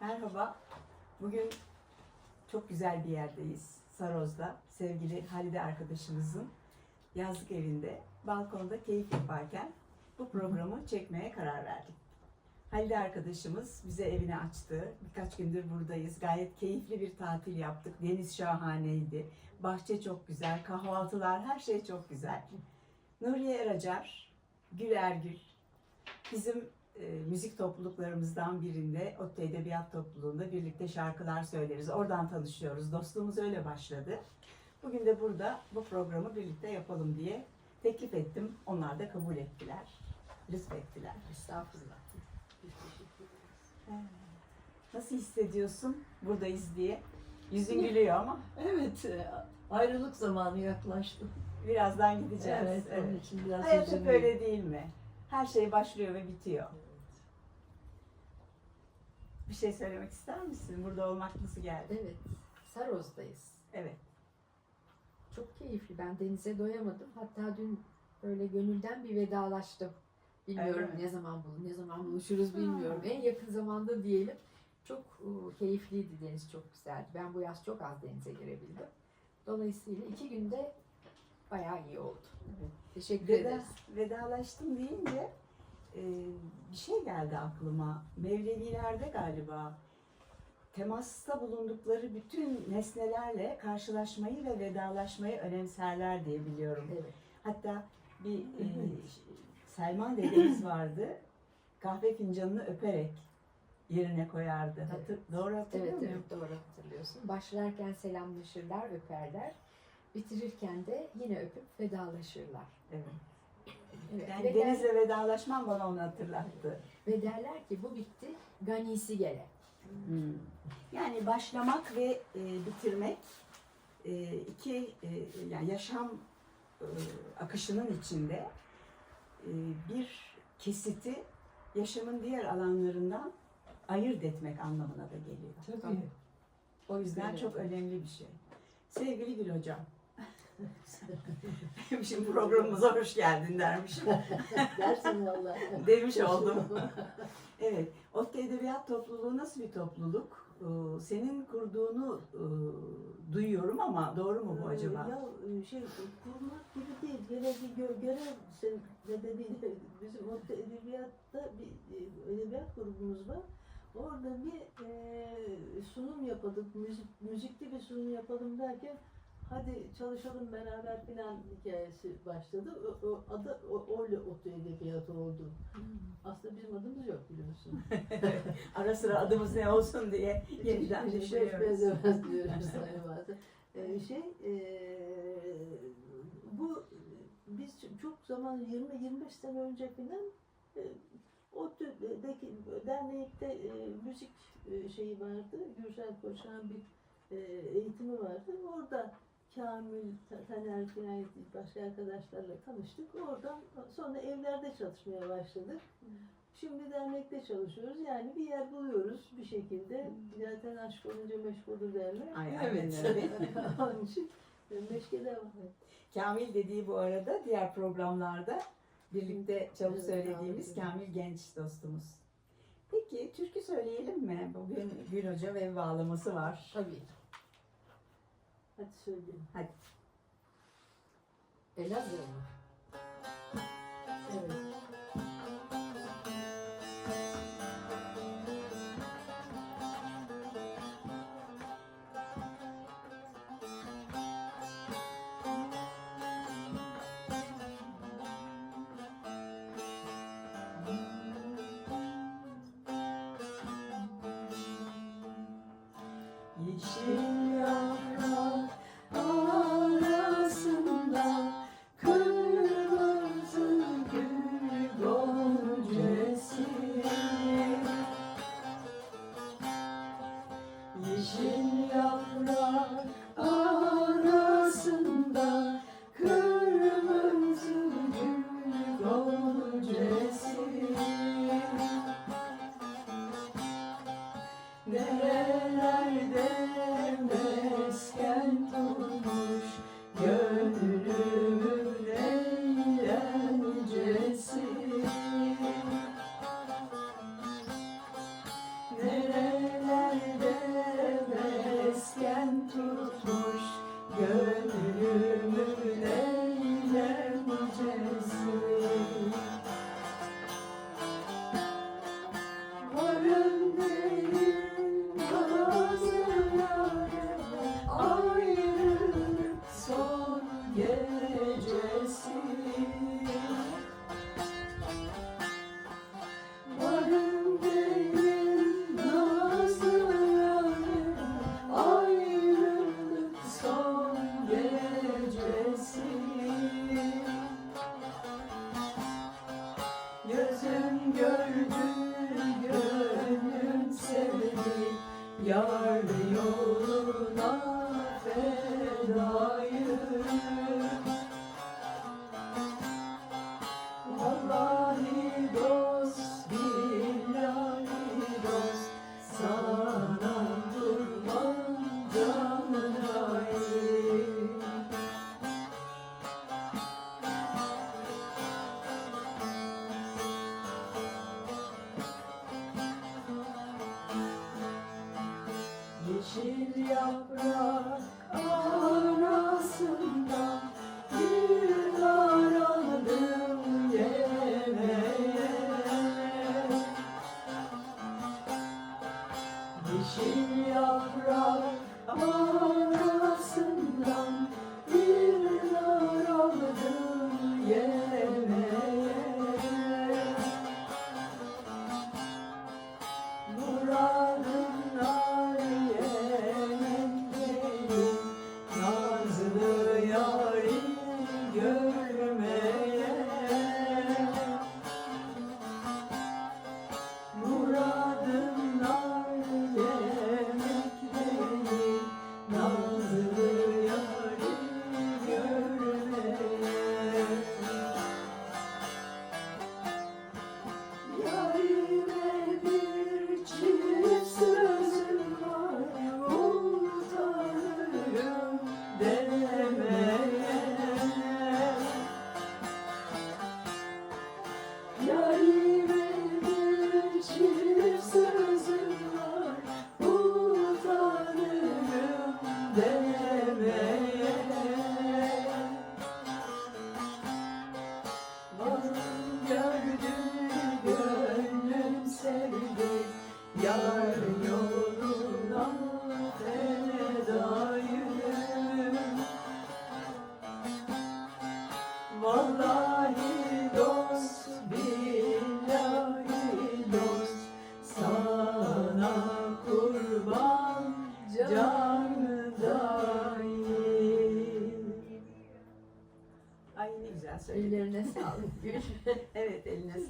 Merhaba. Bugün çok güzel bir yerdeyiz. Saroz'da. Sevgili Halide arkadaşımızın yazlık evinde balkonda keyif yaparken bu programı çekmeye karar verdik. Halide arkadaşımız bize evini açtı. Birkaç gündür buradayız. Gayet keyifli bir tatil yaptık. Deniz şahaneydi. Bahçe çok güzel. Kahvaltılar her şey çok güzel. Nuriye Eracar, Gül Ergül, bizim e, müzik topluluklarımızdan birinde, ODTÜ Edebiyat Topluluğu'nda birlikte şarkılar söyleriz. Oradan tanışıyoruz. Dostluğumuz öyle başladı. Bugün de burada bu programı birlikte yapalım diye teklif ettim. Onlar da kabul ettiler. Lütfettiler. Estağfurullah. Nasıl hissediyorsun buradayız diye? Yüzün gülüyor ama Evet, e, ayrılık zamanı yaklaştı. birazdan gideceğiz. Evet, onun için biraz Hayat hep öyle değil mi? Her şey başlıyor ve bitiyor. Bir şey söylemek ister misin? Burada olmak nasıl geldi? Evet, Saroz'dayız. Evet. Çok keyifli. Ben denize doyamadım. Hatta dün böyle gönülden bir vedalaştım. Bilmiyorum mi? ne zaman bulun, ne zaman buluşuruz bilmiyorum. En yakın zamanda diyelim. Çok e, keyifliydi deniz, çok güzeldi. Ben bu yaz çok az denize girebildim. Dolayısıyla iki günde bayağı iyi oldu. Teşekkür Veda, ederiz. vedalaştım deyince e, bir şey geldi aklıma. Mevlevilerde galiba temasta bulundukları bütün nesnelerle karşılaşmayı ve vedalaşmayı önemserler diye biliyorum. Evet. Hatta bir e, Selman dedemiz vardı. Kahve fincanını öperek yerine koyardı. Hatır, doğru hatırlıyor Evet, muyum? evet doğru hatırlıyorsun. Başlarken selamlaşırlar, öperler. Bitirirken de yine öpüp vedalaşırlar. Evet. Evet. Yani ve, der- denizle vedalaşmam bana onu hatırlattı. ve derler ki bu bitti, ganisi gele. Hmm. Yani başlamak ve e, bitirmek e, iki e, yani yaşam e, akışının içinde e, bir kesiti yaşamın diğer alanlarından ayırt etmek anlamına da geliyor. Tabii. O yüzden çok önemli bir şey. Sevgili Gül Hocam. Şimdi programımıza hoş geldin dermişim. Dersin valla. Demiş oldum. Evet. ODTÜ Edebiyat Topluluğu nasıl bir topluluk? Ee, Senin kurduğunu e, duyuyorum ama doğru mu bu acaba? Ya e, şey kurmak gibi değil. Gene bir gö- görev sen nedeniyle bizim orta edebiyatta bir e, edebiyat grubumuz var. Orada bir e, sunum yapalım, müzik, müzikli bir sunum yapalım derken hadi çalışalım beraber filan hikayesi başladı. O, o adı o, öyle otu edebiyatı oldu. Aslında bizim adımız yok biliyorsun. Ara sıra adımız ne olsun diye yeniden Hiç- hiç düşünüyoruz. benzemez diyorum sana bazen. Ee, şey, ee, bu biz çok zaman 20-25 sene önce falan e, o türdeki dernekte e, müzik e, şeyi vardı. Gürsel Koçak'ın bir e, eğitimi vardı. Orada Kamil, Ta- Taner filan başka arkadaşlarla tanıştık. Oradan sonra evlerde çalışmaya başladık. Şimdi dernekte çalışıyoruz. Yani bir yer buluyoruz bir şekilde. Zaten aşk olunca meşgulü derler. Ay, Evet. öyle. Onun için meşke devam et. Kamil dediği bu arada diğer programlarda birlikte çabuk Evet, söylediğimiz Kamil. Kamil genç dostumuz. Peki türkü söyleyelim mi? Bugün Gül Hoca ve bağlaması var. Tabii. Hadi söyleyeyim. Hadi. Elazığ mı? Evet. Tutmuş Gönlümün eğlencesi Varım Yar yoluna fedayım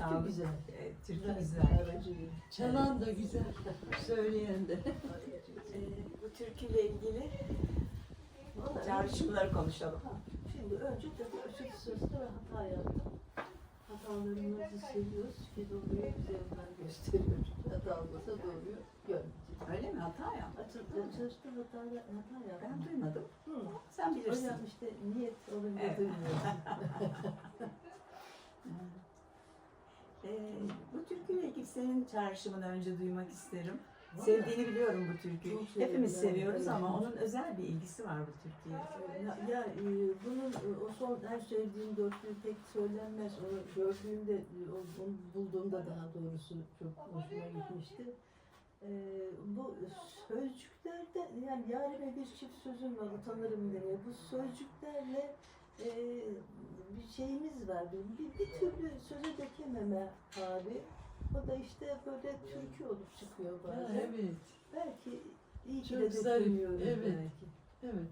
Eline sağlık. güzel. Evet, Türkü Güzel. Çalan da güzel, söyleyen de. Ee, bu türküyle ilgili çağrışımları konuşalım. Ha, Şimdi önce tabii açık sözde hata yaptım. Hatalarımızı seviyoruz ki doğruyu yollar gösteriyor. Hata olmasa doğruyu görmeyeceğiz. Öyle mi? Hata ya. Açık sözde hata, hata Ben yaptım. duymadım. Hı. Sen bilirsin. Hocam işte niyet olunca Evet. duymuyorsun. Ee, bu türküyle ilgili senin çağrışımını önce duymak isterim. Vallahi. Sevdiğini biliyorum bu türküyü. Çok Hepimiz seviyoruz ama onun özel bir ilgisi var bu türküye. Ya, ya e, bunun e, o son en sevdiğim dörtlüğü pek söylenmez. Onu gördüğümde, e, o- onu bulduğumda daha doğrusu çok hoşuma gitmişti. E, bu sözcüklerde yani yarime bir çift sözüm var utanırım diye. Bu sözcüklerle e, bir şeyimiz var. Bir, bir, bir türlü söze dökememe hali. O da işte böyle türkü olup çıkıyor bazen. Ha, evet, Belki iyi ki Çok de zarif, evet. belki. evet.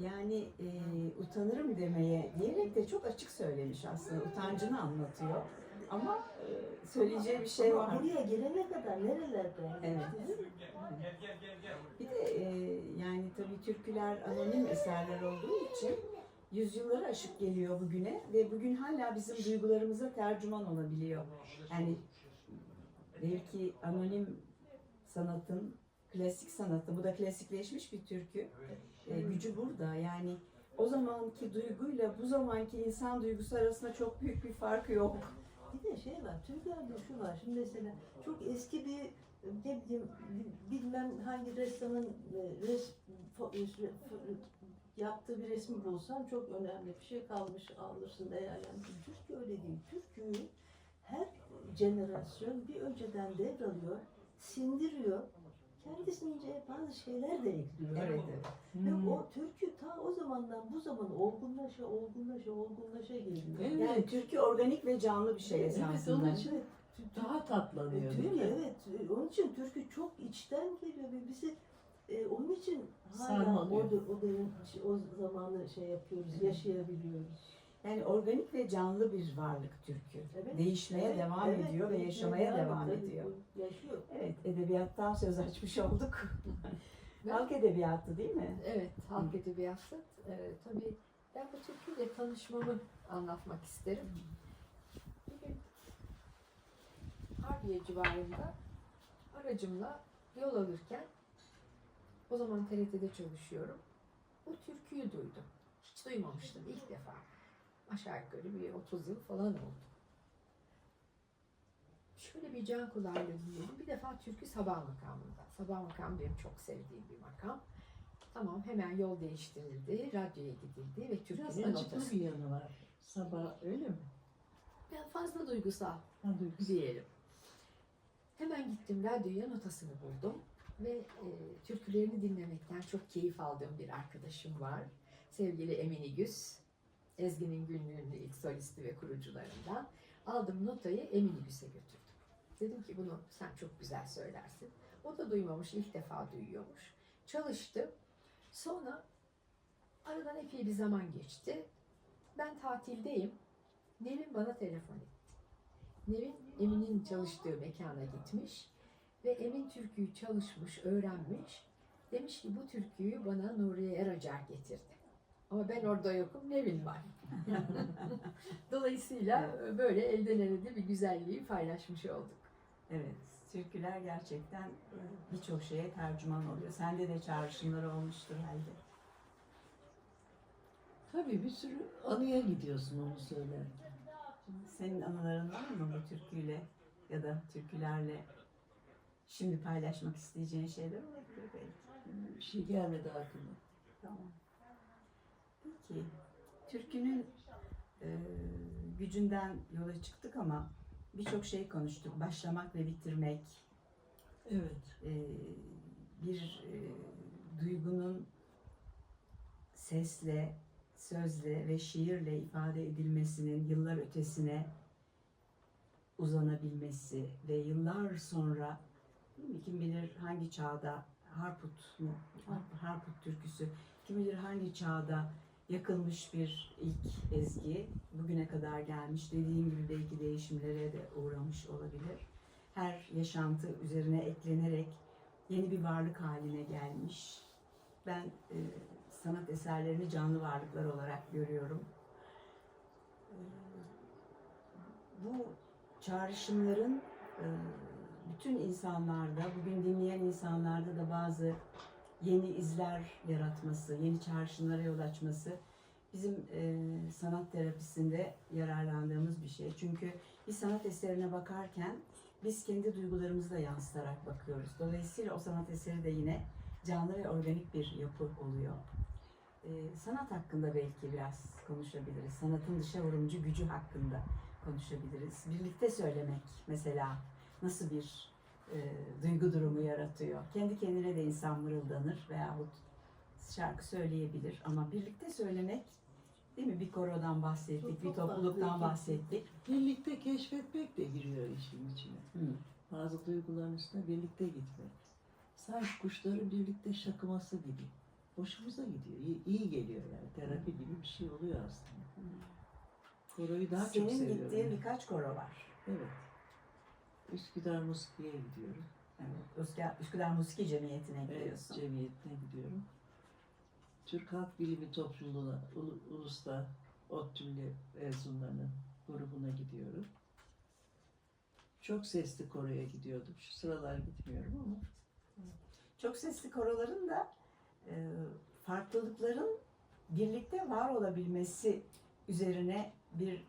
Yani e, utanırım demeye diyerek de çok açık söylemiş aslında. Utancını anlatıyor. Ama e, söyleyeceği bir şey Ama var. buraya gelene kadar nerelerden Evet. geçti, değil mi? Bir de e, yani tabii türküler anonim eserler olduğu için yüzyılları aşıp geliyor bugüne ve bugün hala bizim duygularımıza tercüman olabiliyor. Yani belki anonim sanatın klasik sanatı, bu da klasikleşmiş bir türkü. E, gücü burada yani o zamanki duyguyla bu zamanki insan duygusu arasında çok büyük bir fark yok. Bir de şey var, Türklerde şu var. Şimdi mesela çok eski bir ne bileyim bilmem hangi ressamın e, res, f- yaptığı bir resmi bulsan çok önemli bir şey kalmış alırsın değerlendirirsin. Türkü öyle değil. Türküyü her jenerasyon bir önceden devralıyor, sindiriyor. Kendisince bazı şeyler de ekliyor. Evet, evet. Ve o türkü ta o zamandan bu zamana olgunlaşa olgunlaşa olgunlaşa geliyor. Evet. Yani türkü organik ve canlı bir şey Evet, esasında. onun için daha tatlanıyor değil Türkü mi? evet. Onun için türkü çok içten geliyor ve bizi e, onun için hala Sarmalıyor. o, devin- o zamanı şey yapıyoruz, yaşayabiliyoruz. Yani organik ve canlı bir varlık türkü. Evet. Değişmeye Evet, devam evet, ediyor ve değişmeye yaşamaya devam tabii, ediyor. Yaşıyor. Evet, edebiyattan söz açmış olduk. Halk edebiyatı değil mi? Evet, halk edebiyatı. Ee, tabii ben bu türküyle tanışmamı anlatmak isterim. Bir gün Harbiye civarında aracımla yol alırken o zaman TRT'de çalışıyorum. Bu türküyü duydum. Hiç duymamıştım ilk defa. Aşağı yukarı bir 30 yıl falan oldu. Şöyle bir can kulağıyla dinledim. Bir defa türkü sabah makamında. Sabah makamı benim çok sevdiğim bir makam. Tamam hemen yol değiştirildi, radyoya gidildi ve Biraz türkünün acıklı notası. bir yanı var. Sabah öyle mi? Ben fazla duygusal Ha, duygusal. diyelim. Hemen gittim radyoya notasını buldum ve e, türkülerini dinlemekten çok keyif aldığım bir arkadaşım var. Sevgili Emine Güz, Ezgi'nin günlüğünün ilk solisti ve kurucularından. Aldım notayı Emine Güz'e götürdüm. Dedim ki bunu sen çok güzel söylersin. O da duymamış, ilk defa duyuyormuş. Çalıştı. Sonra aradan epey bir zaman geçti. Ben tatildeyim. Nevin bana telefon etti. Nevin Emin'in çalıştığı mekana gitmiş ve Emin türküyü çalışmış, öğrenmiş. Demiş ki bu türküyü bana Nuriye Eracar getirdi. Ama ben orada yokum, Nevin var. Dolayısıyla böyle elden ele bir güzelliği paylaşmış olduk. Evet, türküler gerçekten e, birçok şeye tercüman oluyor. Sende de çağrışımları olmuştur herhalde. Tabii bir sürü anıya gidiyorsun onu söylerken. Senin anıların var mı bu türküyle ya da türkülerle şimdi paylaşmak isteyeceğin şeyler olabilir belki. Bir şey gelmedi aklıma. Tamam. Peki, türkünün e, gücünden yola çıktık ama birçok şey konuştuk. Başlamak ve bitirmek, Evet. e, bir e, duygunun sesle, sözle ve şiirle ifade edilmesinin yıllar ötesine uzanabilmesi ve yıllar sonra kim bilir hangi çağda Harput mu? Harp- Harput türküsü kim bilir hangi çağda yakılmış bir ilk ezgi bugüne kadar gelmiş. Dediğim gibi belki değişimlere de uğramış olabilir. Her yaşantı üzerine eklenerek yeni bir varlık haline gelmiş. Ben e, sanat eserlerini canlı varlıklar olarak görüyorum. E, bu çağrışımların e, bütün insanlarda, bugün dinleyen insanlarda da bazı yeni izler yaratması, yeni çağrışımlara yol açması bizim e, sanat terapisinde yararlandığımız bir şey. Çünkü bir sanat eserine bakarken biz kendi duygularımızı da yansıtarak bakıyoruz. Dolayısıyla o sanat eseri de yine canlı ve organik bir yapı oluyor. Ee, sanat hakkında belki biraz konuşabiliriz. Sanatın dışa vurumcu gücü hakkında konuşabiliriz. Birlikte söylemek mesela nasıl bir e, duygu durumu yaratıyor. Kendi kendine de insan mırıldanır veyahut şarkı söyleyebilir ama birlikte söylemek değil mi? Bir korodan bahsettik, Çok- bir çok topluluktan bahsettik. Birlikte keşfetmek de giriyor işin içine. Hı. Bazı duyguların üstüne birlikte gitmek. Sanki kuşların birlikte şakıması gibi. Hoşumuza gidiyor. iyi, iyi geliyor yani. Terapi gibi bir şey oluyor aslında. Koroyu daha Senin çok seviyorum. gittiğin yani. birkaç koro var. Evet. Üsküdar Muski'ye gidiyorum. Evet. Üsküdar, Üsküdar Musiki Cemiyeti'ne Evet, gidiyorsun. cemiyetine gidiyorum. Türk Halk Bilimi Topluluğu'na, Ulu- Ulus'ta ODTÜ'lü mezunlarının grubuna gidiyorum. Çok sesli koroya gidiyordum. Şu sıralar gitmiyorum ama Çok sesli koroların da e, farklılıkların birlikte var olabilmesi üzerine bir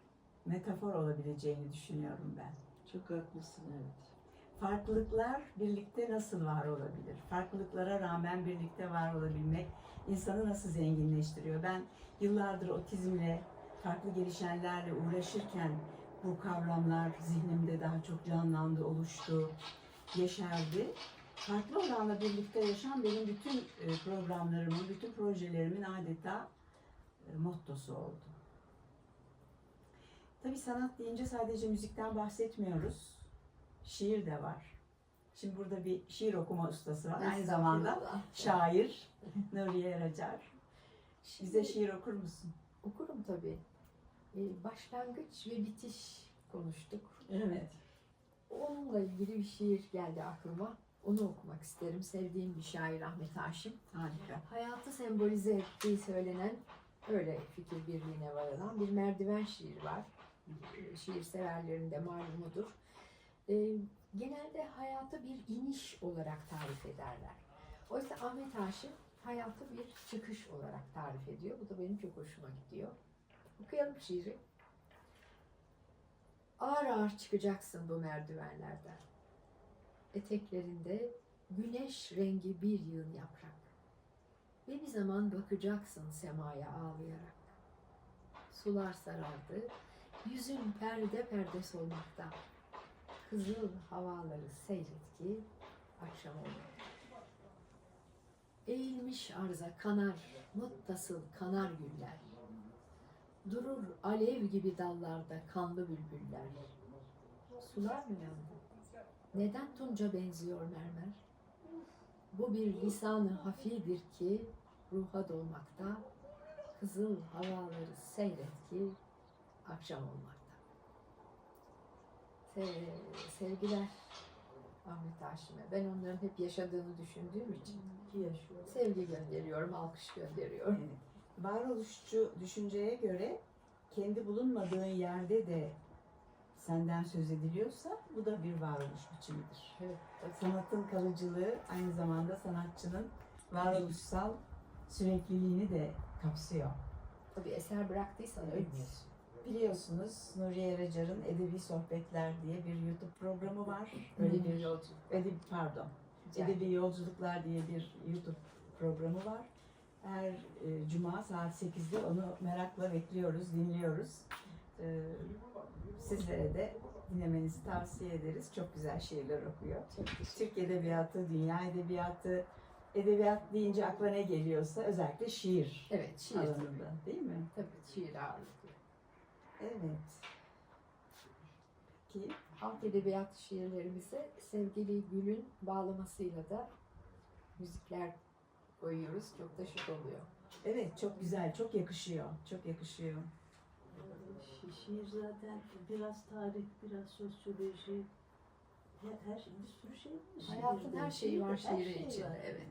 metafor olabileceğini düşünüyorum ben. Çok haklısın evet. Farklılıklar birlikte nasıl var olabilir? Farklılıklara rağmen birlikte var olabilmek insanı nasıl zenginleştiriyor? Ben yıllardır otizmle, farklı gelişenlerle uğraşırken bu kavramlar zihnimde daha çok canlandı, oluştu, yeşerdi. Farklı olanla birlikte yaşam benim bütün e, programlarımın, bütün projelerimin adeta e, mottosu oldu. Tabii sanat deyince sadece müzikten bahsetmiyoruz. Şiir de var. Şimdi burada bir şiir okuma ustası var. Aynı zamanda şair Nuriye Eracar. Bize şiir okur musun? Okurum tabii. Ee, başlangıç ve bitiş konuştuk. Evet. Onunla ilgili bir şiir geldi aklıma. Onu okumak isterim. Sevdiğim bir şair Ahmet Haşim. Harika. Hayatı sembolize ettiği söylenen, öyle fikir birliğine varılan bir merdiven şiiri var. Şiir severlerin de malumudur. Ee, genelde hayatı bir iniş olarak tarif ederler. Oysa Ahmet Haşim hayatı bir çıkış olarak tarif ediyor. Bu da benim çok hoşuma gidiyor. Okuyalım şiiri. Ağır ağır çıkacaksın bu merdivenlerden. Eteklerinde güneş rengi bir yığın yaprak. Ve bir zaman bakacaksın semaya ağlayarak. Sular sarardı, yüzün perde perde solmakta. Kızıl havaları seyret ki akşam oldu. Eğilmiş arza kanar, muttasıl kanar güller. Durur alev gibi dallarda kanlı bülbüller. Sular mı yandı? Neden tunca benziyor mermer? Bu bir lisanı hafidir ki ruha dolmakta, kızıl havaları seyret ki akşam olmakta. Se- sevgiler Ahmet Haşim'e. Ben onların hep yaşadığını düşündüğüm için Ki yaşıyor. sevgi gönderiyorum, alkış gönderiyorum. Evet. Varoluşçu düşünceye göre kendi bulunmadığın yerde de senden söz ediliyorsa bu da bir varoluş biçimidir. Evet, Sanatın kalıcılığı aynı zamanda sanatçının varoluşsal sürekliliğini de kapsıyor. tabii eser bıraktıysan Evet. ölmüyorsun. Biliyorsunuz Nuriye Eracar'ın Edebi Sohbetler diye bir YouTube programı var. Öyle bir yolculuk. Edebi pardon. Edebi Yolculuklar diye bir YouTube programı var. Her e, cuma saat 8'de onu merakla bekliyoruz, dinliyoruz. E, sizlere de dinlemenizi tavsiye ederiz. Çok güzel şiirler okuyor. Türk Edebiyatı, Dünya Edebiyatı, edebiyat deyince akla ne geliyorsa özellikle şiir Evet, şiir. alanında değil mi? Tabii şiir ağırlıklı. Evet. Ki Halk edebiyat şiirlerimize sevgili Gül'ün bağlamasıyla da müzikler koyuyoruz. Çok da şık oluyor. evet çok güzel, çok yakışıyor. Çok yakışıyor. Şi- Şiir zaten biraz tarih, biraz sosyoloji, her, her şey, bir sürü şey var. Hayatın şiirde. her şeyi var şiirin şey içinde. var. Evet.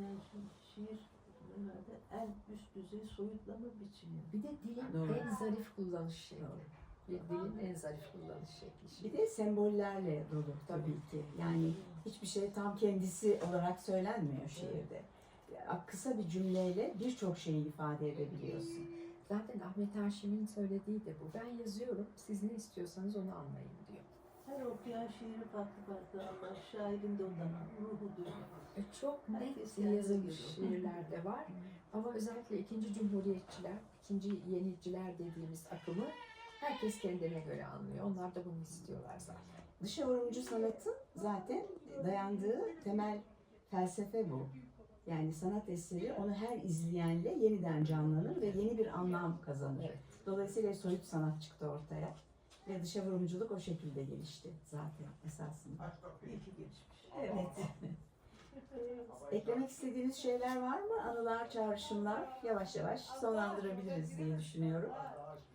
Yani şi- şiir herhalde en üst düzey soyutlama biçimi. Bir de dilin Doğru. en zarif kullanış şekli. Doğru. Bir dilin en zarif kullanış şekli. Bir de sembollerle dolu tabii ki. Yani hiçbir şey tam kendisi olarak söylenmiyor şiirde. Ya, Kısa bir cümleyle birçok şeyi ifade edebiliyorsun. Zaten Ahmet Haşim'in söylediği de bu. Ben yazıyorum, siz ne istiyorsanız onu anlayın. Her okuyan şiiri farklı farklı ama şairin de ondan ruhudur. E, çok net yazılmış şiirler de var. Ama özellikle ikinci cumhuriyetçiler, ikinci yeniciler dediğimiz akımı herkes kendine göre anlıyor. Onlar da bunu istiyorlar zaten. Dışa vurumcu sanatın zaten dayandığı temel felsefe bu. Yani sanat eseri onu her izleyenle yeniden canlanır ve yeni bir anlam kazanır. Evet. Dolayısıyla soyut sanat çıktı ortaya. Ve dışa vurumculuk o şekilde gelişti zaten esasında. İyi ki gelişmiş. Evet. Eklemek istediğiniz şeyler var mı? Anılar, çağrışımlar yavaş yavaş sonlandırabiliriz diye düşünüyorum.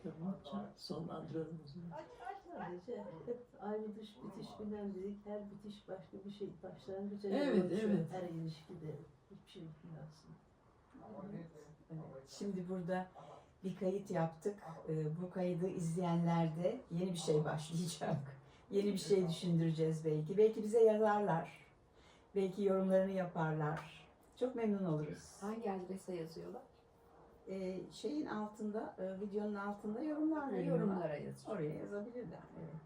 Tamam. Sonlandıralım o zaman. Sadece hep aynı dış bitiş bilen dedik. Her bitiş başka bir şey. Başlangıca Evet, açıyor. evet. Her ilişkide. Hiçbir şey bitmiyor aslında. Evet. Şimdi burada bir kayıt yaptık. Ee, Bu kaydı izleyenlerde yeni bir şey başlayacak. Yeni bir şey düşündüreceğiz belki. Belki bize yazarlar. Belki yorumlarını yaparlar. Çok memnun oluruz. Hangi adrese yazıyorlar? Ee, şeyin altında, e, videonun altında yorumlar. Yorumlara yazıyor. Oraya yazabilirler. Evet.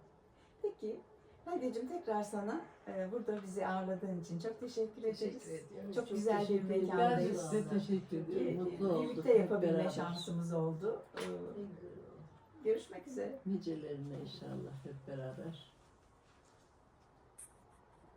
Peki, Halideciğim tekrar sana e, burada bizi ağırladığın için çok teşekkür ederiz. Teşekkür ediyorum. Çok, güzel bir ederim. Ben mekandayız. size teşekkür ediyorum. Mutlu olduk. Birlikte yapabilme beraber. şansımız oldu. E, Görüşmek üzere. Nicelerine inşallah hep beraber.